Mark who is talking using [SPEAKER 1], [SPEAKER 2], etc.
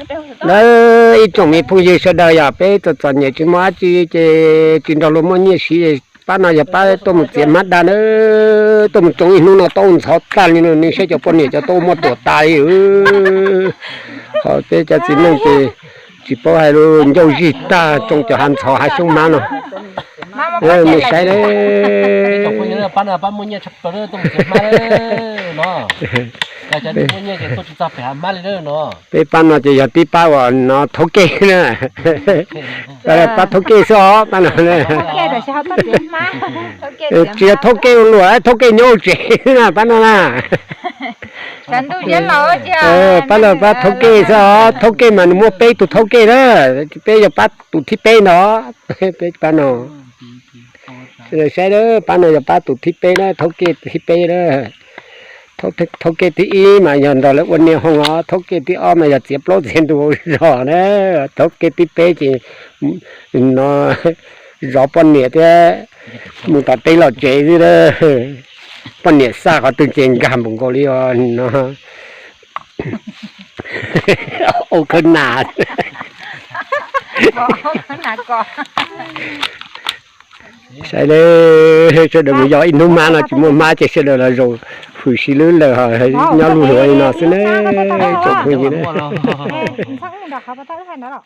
[SPEAKER 1] อไลตรงนี้ผู้ยืสดายาไปตัวตอนเนี่ยจึงมาจีเจจึนดดนมันยืสป้านายป้าต้มเสียมัดดานเออต้มจงอินุนต้องสอดตานี่นี่ใช่จะปนเนี่ยจะต้มหมดตัวตายเออขอเตจะสิ่งนี้จีพ่อให้รู้เจ้าจิตตาจงจะหันสอให้ชงมาเนาะเออไม่ใช่เลยป้านายป้ามึงเนี่ชักเปิดต้มเสีมัเออเนาะจะเนี่ยก็จะจับไปหามาเลยเนาะไปปั้นเราจะอย่าตีป้าว่าเนาะทกเก้นะแต่ป้าทกเก้ซอปั้นเนาะเนี่ยทกเก้เดี๋ยวจอาตัดเสียมาทกเก้เจียทุกเก้หลัวทุกเก้โยเจีนะปั้นเนาะฉันดูเยอะหล่อจ้ะเออปั้นเนาะป้าทุกเก้ซอทุกเก้มันมัวเป้ตุทุกเก้เด้เป้อย่าป้าตุที่เป้เนาะเป้ปั้นเนาะเดี๋ยวใช่เด้อปั้นเนาะอย่าป้าตุที่เป้เด้อกเก้ที่เป้เด้อ thốt thức thốt kê tí mà nhận đó là quân nhiều không à thốt kê tí o mà giờ tiếp lốt trên đồ rõ nè thốt kê tí pê chỉ nó rõ bọn nè thế mình ta tây lọt chế gì đó bọn nè xa có từ trên gam bụng cô li nó ô cơn nạt ô cơn nạt sai đấy cho đừng gió in ma nó chỉ mua ma chỉ sẽ là rồi phủ xí lớn là họ nhau luôn rồi nó sẽ đấy chụp cái gì đấy